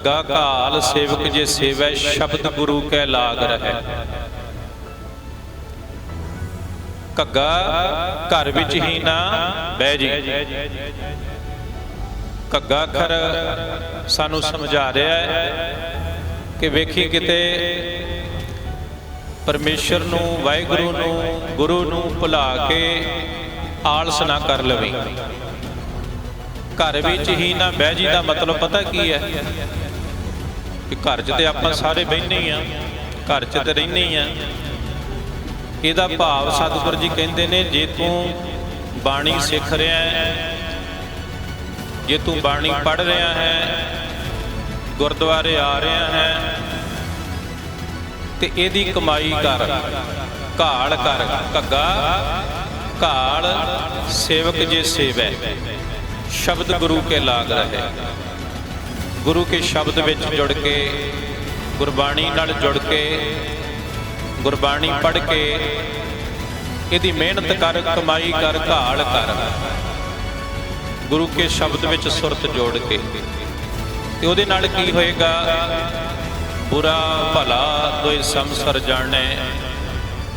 ਘੱਗਾ ਕਾਲ ਸੇਵਕ ਜੇ ਸੇਵੈ, ਸ਼ਬਦ ਗੁਰੂ ਕੈ ਲਾਗ ਰਹੈ। ਘੱਗਾ, ਘਰ ਵਿੱਚ ਹੀ ਨਾ ਬਹਿ ਜੀ। ਘੱਗਾ ਖਰ ਸਾਨੂੰ ਸਮਝਾ ਰਿਹਾ ਹੈ ਕਿ ਵੇਖੀ ਕਿਤੇ ਪਰਮੇਸ਼ਰ ਨੂੰ, ਵਾਹਿਗੁਰੂ ਨੂੰ, ਗੁਰੂ ਨੂੰ ਭੁਲਾ ਕੇ ਆਲਸ ਨਾ ਕਰ ਲਵੀਂ। ਘਰ ਵਿੱਚ ਹੀ ਨਾ ਬਹਿ ਜੀ ਦਾ ਮਤਲਬ ਪਤਾ ਕੀ ਹੈ? ਕਿ ਘਰ 'ਚ ਤੇ ਆਪਾਂ ਸਾਰੇ ਬਹਿੰਦੇ ਹੀ ਆ। ਘਰ 'ਚ ਤੇ ਰਹਿੰਦੇ ਹੀ ਆ। ਇਹਦਾ ਭਾਵ ਸਤਿਗੁਰੂ ਜੀ ਕਹਿੰਦੇ ਨੇ, ਜੇ ਤੂੰ ਬਾਣੀ ਸਿੱਖ ਰਿਹਾ ਹੈ, ਜੇ ਤੂੰ ਬਾਣੀ ਪੜ੍ਹ ਰਿਹਾ ਹੈ, ਗੁਰਦੁਆਰੇ ਆ ਰਿਹਾ ਹੈ, ਤੇ ਇਹਦੀ ਕਮਾਈ ਕਰ ਘਾਲ ਕਰ, ਘੱਗਾ ਘਾਲ ਸੇਵਕ ਜੇ ਸੇਵੈ, ਸ਼ਬਦ ਗੁਰੂ ਕੇ ਲਾਗ ਰਹੇ। ਗੁਰੂ ਕੇ ਸ਼ਬਦ ਵਿੱਚ ਜੁੜ ਕੇ, ਗੁਰਬਾਣੀ ਨਾਲ ਜੁੜ ਕੇ, ਗੁਰਬਾਣੀ ਪੜ੍ਹ ਕੇ, ਇਹਦੀ ਮਿਹਨਤ ਕਰ, ਕਮਾਈ ਕਰ, ਘਾਲ ਕਰ, ਗੁਰੂ ਕੇ ਸ਼ਬਦ ਵਿੱਚ ਸੁਰਤ ਜੋੜ ਕੇ। ਤੇ ਉਹਦੇ ਨਾਲ ਕੀ ਹੋਏਗਾ? ਬੁਰਾ ਭਲਾ ਦੋਇ ਸੰਸਰ ਜਾਣੈ,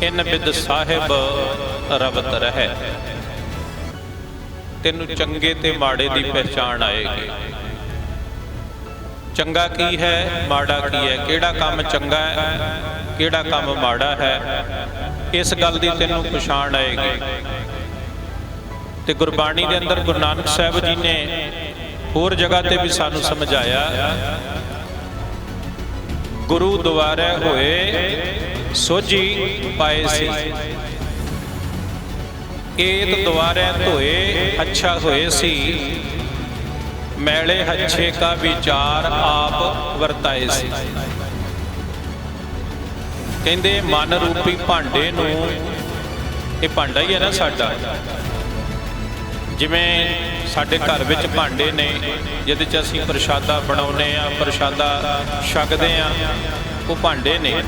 ਇਨ ਬਿਦ ਸਾਹਿਬ ਰਬਤ ਰਹਿ। ਤੈਨੂੰ ਚੰਗੇ ਤੇ ਮਾੜੇ ਦੀ ਪਹਿਚਾਣ ਆਏਗੀ। ਚੰਗਾ ਕੀ ਹੈ, ਮਾੜਾ ਕੀ ਹੈ? ਕਿਹੜਾ ਕੰਮ ਚੰਗਾ ਹੈ, ਕਿਹੜਾ ਕੰਮ ਮਾੜਾ ਹੈ? ਇਸ ਗੱਲ ਦੀ ਤੈਨੂੰ ਪਛਾਣ ਆਏਗੀ। ਤੇ ਗੁਰਬਾਣੀ ਦੇ ਅੰਦਰ ਗੁਰੂ ਨਾਨਕ ਸਾਹਿਬ ਜੀ ਨੇ ਹੋਰ ਜਗ੍ਹਾ ਤੇ ਵੀ ਸਾਨੂੰ ਸਮਝਾਇਆ, ਗੁਰੂ ਦੁਆਰੇ ਹੋਏ ਸੋਝੀ ਪਾਏ ਸੀ। ਏਤ ਦੁਆਰੇ ਧੋਏ, ਅੱਛਾ ਹੋਏ ਸੀ। ਮੈਲੇ ਹੱਛੇ ਕਾ ਵਿਚਾਰ ਆਪ ਵਰਤਾਏ ਸੀ। ਕਹਿੰਦੇ, ਮਨ ਰੂਪੀ ਭਾਂਡੇ ਨੂੰ, ਇਹ ਭਾਂਡਾ ਹੀ ਹੈ ਨਾ ਸਾਡਾ। ਜਿਵੇਂ ਸਾਡੇ ਘਰ ਵਿੱਚ ਭਾਂਡੇ ਨੇ, ਜਿਹਦੇ 'ਚ ਅਸੀਂ ਪ੍ਰਸ਼ਾਦਾ ਬਣਾਉਨੇ ਆ ਪ੍ਰਸ਼ਾਦਾ ਛਕਦੇ ਆ ਉਹ ਭਾਂਡੇ ਨੇ।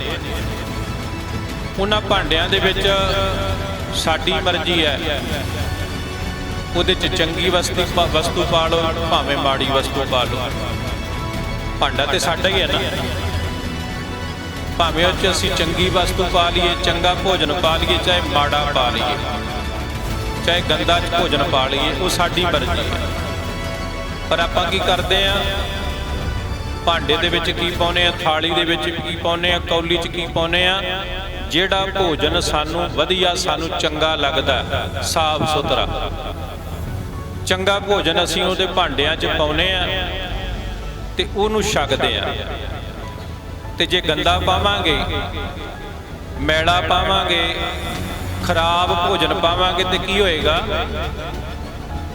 ਉਹਨਾਂ ਭਾਂਡਿਆਂ ਦੇ ਵਿੱਚ ਸਾਡੀ ਮਰਜ਼ੀ ਹੈ। ਉਹਦੇ 'ਚ ਚੰਗੀ ਵਸਤੂ ਵਸਤੂ ਪਾ ਲਓ, ਭਾਵੇਂ ਮਾੜੀ ਵਸਤੂ ਪਾ ਲਓ। ਭਾਂਡਾ ਤੇ ਸਾਡਾ ਹੀ ਹੈ ਨਾ। ਭਾਵੇਂ ਉਹ 'ਚ ਅਸੀਂ ਚੰਗੀ ਵਸਤੂ ਪਾ ਲਈਏ, ਚੰਗਾ ਭੋਜਨ ਪਾ ਲਈਏ, ਚਾਹੇ ਮਾੜਾ ਪਾ ਲਈਏ, ਚਾਹੇ ਗੰਦਾ ਭੋਜਨ ਪਾ ਲਈਏ, ਉਹ ਸਾਡੀ ਮਰਜ਼ੀ ਹੈ। ਪਰ ਆਪਾਂ ਕੀ ਕਰਦੇ ਆ ਭਾਂਡੇ ਦੇ ਵਿੱਚ ਕੀ ਪਾਉਨੇ ਆ ਥਾਲੀ ਦੇ ਵਿੱਚ ਕੀ ਪਾਉਨੇ ਆ ਕੌਲੀ 'ਚ ਕੀ ਪਾਉਨੇ ਆ ਜਿਹੜਾ ਭੋਜਨ ਸਾਨੂੰ ਵਧੀਆ, ਸਾਨੂੰ ਚੰਗਾ ਲੱਗਦਾ, ਸਾਫ਼ ਸੁਥਰਾ। ਚੰਗਾ ਭੋਜਨ ਅਸੀਂ ਉਹਦੇ ਭਾਂਡਿਆਂ 'ਚ ਪਾਉਨੇ ਆ ਤੇ ਉਹਨੂੰ ਛਕਦੇ ਆ। ਤੇ ਜੇ ਗੰਦਾ ਪਾਵਾਂਗੇ, ਮੈਲਾ ਪਾਵਾਂਗੇ, ਖਰਾਬ ਭੋਜਨ ਪਾਵਾਂਗੇ ਤੇ ਕੀ ਹੋਏਗਾ?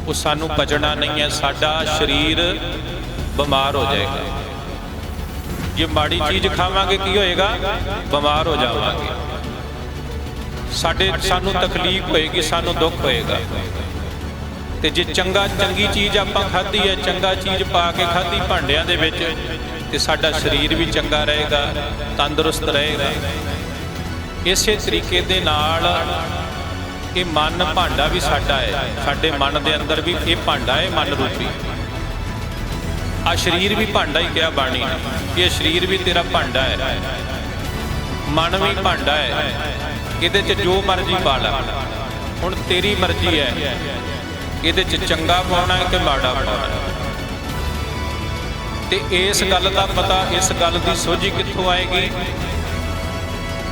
ਉਹ ਸਾਨੂੰ ਪਚਣਾ ਨਹੀਂ ਹੈ, ਸਾਡਾ ਸਰੀਰ ਬਿਮਾਰ ਹੋ ਜਾਏਗਾ। ਜੇ ਮਾੜੀ ਚੀਜ਼ ਖਾਵਾਂਗੇ, ਕੀ ਹੋਏਗਾ? ਬਿਮਾਰ ਹੋ ਜਾਵਾਂਗੇ। ਸਾਡੇ, ਸਾਨੂੰ ਤਕਲੀਫ ਹੋਏਗੀ, ਸਾਨੂੰ ਦੁੱਖ ਹੋਏਗਾ। ਤੇ ਜੇ ਚੰਗਾ ਚੰਗੀ ਚੀਜ਼ ਆਪਾਂ ਖਾਧੀ ਹੈ, ਚੰਗਾ ਚੀਜ਼ ਪਾ ਕੇ ਖਾਧੀ ਭਾਂਡਿਆਂ ਦੇ ਵਿੱਚ, ਤੇ ਸਾਡਾ ਸਰੀਰ ਵੀ ਚੰਗਾ ਰਹੇਗਾ, ਤੰਦਰੁਸਤ ਰਹੇਗਾ। ਇਸੇ ਤਰੀਕੇ ਦੇ ਨਾਲ ਇਹ ਮਨ ਭਾਂਡਾ ਵੀ ਸਾਡਾ ਹੈ, ਸਾਡੇ ਮਨ ਦੇ ਅੰਦਰ ਵੀ ਇਹ ਭਾਂਡਾ ਹੈ ਮਨ ਰੂਪੀ। ਆ ਸਰੀਰ ਵੀ ਭਾਂਡਾ ਹੀ ਕਿਹਾ ਬਾਣੀ ਨੇ ਇਹ ਸਰੀਰ ਵੀ ਤੇਰਾ ਭਾਂਡਾ ਹੈ। ਮਨ ਵੀ ਭਾਂਡਾ ਹੈ, ਇਹਦੇ 'ਚ ਜੋ ਮਰਜ਼ੀ ਪਾ ਲੈ। ਹੁਣ ਤੇਰੀ ਮਰਜ਼ੀ ਹੈ ਇਹਦੇ 'ਚ ਚੰਗਾ ਪਾਉਣਾ ਹੈ ਕਿ ਮਾੜਾ ਪਾਉਣਾ ਹੈ? ਤੇ ਇਸ ਗੱਲ ਦਾ ਪਤਾ, ਇਸ ਗੱਲ ਦੀ ਸੋਝੀ ਕਿੱਥੋਂ ਆਏਗੀ?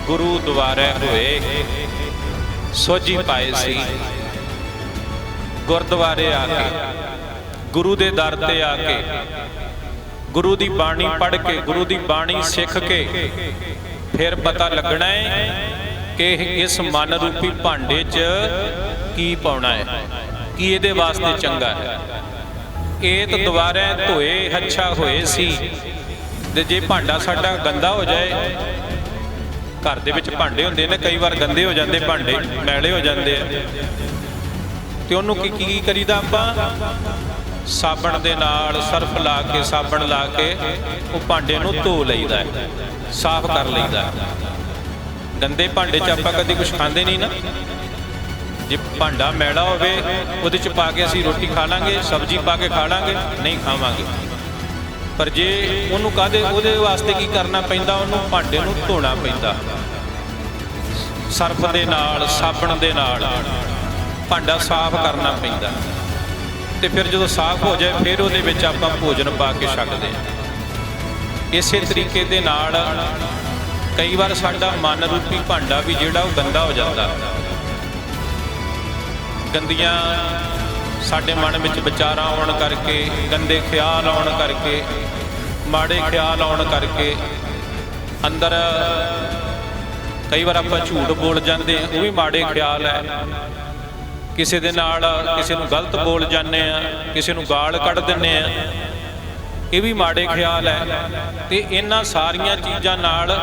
ਗੁਰੂ ਦੁਆਰੇ ਹੋਏ ਸੋਝੀ ਪਾਏ ਸੀ। ਗੁਰਦੁਆਰੇ ਆ ਕੇ, ਗੁਰੂ ਦੇ ਦਰ ਤੇ ਆ ਕੇ, ਗੁਰੂ ਦੀ ਬਾਣੀ ਪੜ੍ਹ ਕੇ, ਗੁਰੂ ਦੀ ਬਾਣੀ ਸਿੱਖ ਕੇ, ਫਿਰ ਪਤਾ ਲੱਗਣਾ ਹੈ ਕਿ ਇਸ ਮਨ ਰੂਪੀ ਭਾਂਡੇ 'ਚ ਕੀ ਪਾਉਣਾ ਹੈ। ਕੀ ਇਹਦੇ ਵਾਸਤੇ ਚੰਗਾ ਹੈ। ਏਤ ਦੁਆਰੇ ਧੋਏ ਹੱਛਾ ਹੋਏ ਸੀ। ਤੇ ਜੇ ਭਾਂਡਾ ਸਾਡਾ ਗੰਦਾ ਹੋ ਜਾਏ, ਘਰ ਦੇ ਵਿੱਚ ਭਾਂਡੇ ਹੁੰਦੇ ਨੇ, ਕਈ ਵਾਰ ਗੰਦੇ ਹੋ ਜਾਂਦੇ, ਭਾਂਡੇ ਮੈਲੇ ਹੋ ਜਾਂਦੇ ਆ। ਤੇ ਉਹਨੂੰ ਕੀ ਕੀ ਕਰੀਦਾ ਆਪਾਂ? ਸਾਬਣ ਦੇ ਨਾਲ ਸਰਫ ਲਾ ਕੇ, ਸਾਬਣ ਲਾ ਕੇ ਉਹ ਭਾਂਡੇ ਨੂੰ ਧੋ ਲਈਦਾ ਹੈ, ਸਾਫ਼ ਕਰ ਲਈਦਾ ਗੰਦੇ ਭਾਂਡੇ 'ਚ ਆਪਾਂ ਕਦੇ ਕੁਝ ਖਾਂਦੇ ਨਹੀਂ ਨਾ। ਜੇ ਭਾਂਡਾ ਮੈਲਾ ਹੋਵੇ, ਉਹਦੇ 'ਚ ਪਾ ਕੇ ਅਸੀਂ ਰੋਟੀ ਖਾ ਲਾਂਗੇ, ਸਬਜ਼ੀ ਪਾ ਕੇ ਖਾ ਲਾਂਗੇ, ਨਹੀਂ ਖਾਵਾਂਗੇ। ਪਰ ਜੇ ਉਹਨੂੰ ਕਾਦੇ ਉਹਦੇ ਵਾਸਤੇ ਕੀ ਕਰਨਾ ਪੈਂਦਾ, ਉਹਨੂੰ ਭਾਂਡੇ ਨੂੰ ਧੋਣਾ ਪੈਂਦਾ। ਸਰਫ ਦੇ ਨਾਲ, ਸਾਬਣ ਦੇ ਨਾਲ ਭਾਂਡਾ ਸਾਫ਼ ਕਰਨਾ ਪੈਂਦਾ। ਤੇ ਫਿਰ ਜਦੋਂ ਸਾਫ਼ ਹੋ ਜਾਏ, ਫਿਰ ਉਹਦੇ ਵਿੱਚ ਆਪਾਂ ਭੋਜਨ ਪਾ ਕੇ ਛਕਦੇ ਹਾਂ। ਇਸੇ ਤਰੀਕੇ ਦੇ ਨਾਲ ਕਈ ਵਾਰ ਸਾਡਾ ਮਨ ਰੂਪੀ ਭਾਂਡਾ ਵੀ ਜਿਹੜਾ ਉਹ ਗੰਦਾ ਹੋ ਜਾਂਦਾ। ਗੰਦੀਆਂ ਸਾਡੇ ਮਨ ਵਿੱਚ ਵਿਚਾਰਾਂ ਆਉਣ ਕਰਕੇ, ਗੰਦੇ ਖਿਆਲ ਆਉਣ ਕਰਕੇ, ਮਾੜੇ ਖਿਆਲ ਆਉਣ ਕਰਕੇ ਅੰਦਰ ਕਈ ਵਾਰ ਆਪਾਂ ਝੂਠ ਬੋਲ ਜਾਂਦੇ ਹਾਂ, ਉਹ ਵੀ ਮਾੜੇ ਖਿਆਲ ਹੈ। ਕਿਸੇ ਦੇ ਨਾਲ ਕਿਸੇ ਨੂੰ ਗਲਤ ਬੋਲ ਜਾਂਦੇ ਆ ਕਿਸੇ ਨੂੰ ਗਾਲ ਕੱਢ ਦਿੰਨੇ ਆ ਇਹ ਵੀ ਮਾੜੇ ਖਿਆਲ ਹੈ। ਤੇ ਇਹਨਾਂ ਸਾਰੀਆਂ ਚੀਜ਼ਾਂ ਨਾਲ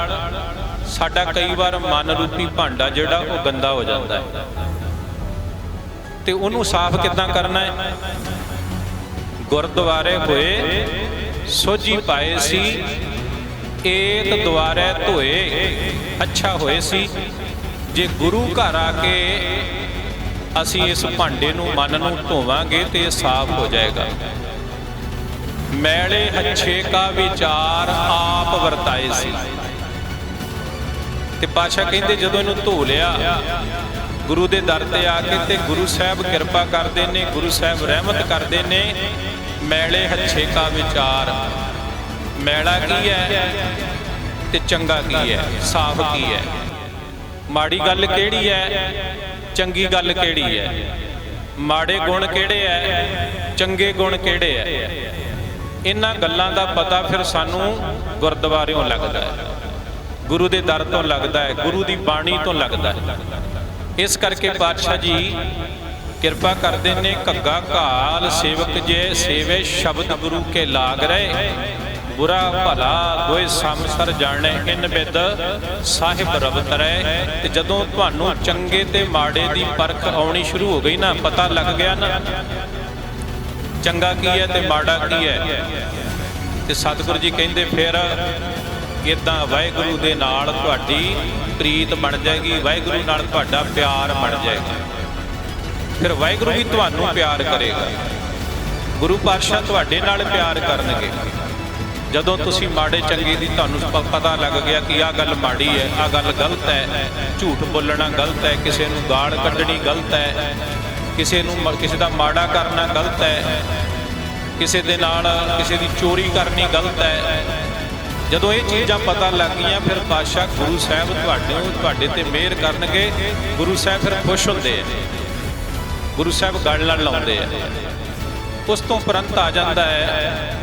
ਸਾਡਾ ਕਈ ਵਾਰ ਮਨ ਰੂਪੀ ਭਾਂਡਾ ਜਿਹੜਾ ਉਹ ਗੰਦਾ ਹੋ ਜਾਂਦਾ ਹੈ। ਤੇ ਉਹਨੂੰ ਸਾਫ਼ ਕਿੱਦਾਂ ਕਰਨਾ ਹੈ? ਗੁਰਦੁਆਰੇ ਹੋਏ, ਸੋਝੀ ਪਾਏ ਸੀ, ਏਤ ਦੁਆਰੇ ਧੋਏ, ਅੱਛਾ ਹੋਏ ਸੀ। ਜੇ ਗੁਰੂ ਘਰ ਆ ਕੇ ਅਸੀਂ ਇਸ ਭਾਂਡੇ ਨੂੰ ਮਨ ਨੂੰ ਧੋਵਾਂਗੇ ਤੇ ਇਹ ਸਾਫ਼ ਹੋ ਜਾਏਗਾ। ਮੈਲੇ ਅੱਛੇ ਕਾ ਵਿਚਾਰ ਆਪ ਵਰਤਾਏ ਸੀ। ਤੇ ਪਾਸ਼ਾ ਕਹਿੰਦੇ ਜਦੋਂ ਇਹਨੂੰ ਧੋ ਲਿਆ ਗੁਰੂ ਦੇ ਦਰ ਤੇ ਆ ਕੇ ਤੇ ਗੁਰੂ ਸਾਹਿਬ ਕਿਰਪਾ ਕਰਦੇ ਨੇ, ਗੁਰੂ ਸਾਹਿਬ ਰਹਿਮਤ ਕਰਦੇ ਨੇ। ਮੈਲੇ ਹੱਛੇ ਕਾ ਵਿਚਾਰ। ਮੈਲਾ ਕੀ ਹੈ ਤੇ ਚੰਗਾ ਕੀ ਹੈ? ਸਾਫ਼ ਕੀ ਹੈ? ਮਾੜੀ ਗੱਲ ਕਿਹੜੀ ਹੈ? ਚੰਗੀ ਗੱਲ ਕਿਹੜੀ ਹੈ? ਮਾੜੇ ਗੁਣ ਕਿਹੜੇ ਹੈ? ਚੰਗੇ ਗੁਣ ਕਿਹੜੇ ਹੈ? ਇਹਨਾਂ ਗੱਲਾਂ ਦਾ ਪਤਾ ਫਿਰ ਸਾਨੂੰ ਗੁਰਦੁਆਰਿਓਂ ਲੱਗਦਾ ਹੈ। ਗੁਰੂ ਦੇ ਦਰ ਤੋਂ ਲੱਗਦਾ ਹੈ, ਗੁਰੂ ਦੀ ਬਾਣੀ ਤੋਂ ਲੱਗਦਾ ਹੈ। ਇਸ ਕਰਕੇ ਪਾਤਸ਼ਾਹ ਜੀ ਕਿਰਪਾ ਕਰਦੇ ਨੇ ਘੱਗਾ ਘਾਲ, ਸੇਵਕ ਜੇ ਸੇਵੇ ਸ਼ਬਦ ਗੁਰੂ ਕੇ ਲਾਗ ਰਹੇ। ਬੁਰਾ ਭਲਾ ਦੋਇ ਸੰਸਰ ਜਾਣੇ ਇਨ ਬਿਦ, ਸਾਹਿਬ ਰਵਤ ਰਹੇ ਤੇ ਜਦੋਂ ਤੁਹਾਨੂੰ ਚੰਗੇ ਤੇ ਮਾੜੇ ਦੀ ਪਰਖ ਆਉਣੀ ਸ਼ੁਰੂ ਹੋ ਗਈ ਨਾ, ਪਤਾ ਲੱਗ ਗਿਆ ਨਾ, ਚੰਗਾ ਕੀ ਹੈ ਤੇ ਮਾੜਾ ਕੀ ਹੈ। ਤੇ ਸਤਿਗੁਰੂ ਜੀ ਕਹਿੰਦੇ, ਫਿਰ ਇਦਾਂ ਵਾਹਿਗੁਰੂ ਦੇ ਨਾਲ ਤੁਹਾਡੀ ਪ੍ਰੀਤ ਬਣ ਜਾਏਗੀ, ਵਾਹਿਗੁਰੂ ਨਾਲ ਤੁਹਾਡਾ ਪਿਆਰ ਬਣ ਜਾਏਗਾ। ਫਿਰ ਵਾਹਿਗੁਰੂ ਵੀ ਤੁਹਾਨੂੰ ਪਿਆਰ ਕਰੇਗਾ। ਗੁਰੂ ਪਾਤਸ਼ਾਹ ਤੁਹਾਡੇ ਨਾਲ ਪਿਆਰ ਕਰਨਗੇ। ਜਦੋਂ ਤੁਸੀਂ ਮਾੜੇ ਚੰਗੇ ਦੀ ਤੁਹਾਨੂੰ ਪਤਾ ਲੱਗ ਗਿਆ ਕਿ ਆਹ ਗੱਲ ਮਾੜੀ ਹੈ, ਆਹ ਗੱਲ ਗਲਤ ਹੈ, ਝੂਠ ਬੋਲਣਾ ਗਲਤ ਹੈ, ਕਿਸੇ ਨੂੰ ਗਾਲ ਕੱਢਣੀ ਗਲਤ ਹੈ, ਕਿਸੇ ਨੂੰ ਮ- ਕਿਸੇ ਦਾ ਮਾੜਾ ਕਰਨਾ ਗਲਤ ਹੈ, ਕਿਸੇ ਦੇ ਨਾਲ ਕਿਸੇ ਦੀ ਚੋਰੀ ਕਰਨੀ ਗਲਤ ਹੈ ਜਦੋਂ ਇਹ ਚੀਜ਼ਾਂ ਪਤਾ ਲੱਗ ਗਈਆਂ, ਫਿਰ ਪਾਤਸ਼ਾਹ ਗੁਰੂ ਸਾਹਿਬ ਤੁਹਾਡੇ ਤੁਹਾਡੇ ਤੇ ਮਿਹਰ ਕਰਨਗੇ। ਗੁਰੂ ਸਾਹਿਬ ਫਿਰ ਖੁਸ਼ ਹੁੰਦੇ ਆ। ਗੁਰੂ ਸਾਹਿਬ ਗੱਲ ਲੜ ਲਾਉਂਦੇ ਆ। ਉਸ ਤੋਂ ਪ੍ਰੰਤ ਆ ਜਾਂਦਾ ਹੈ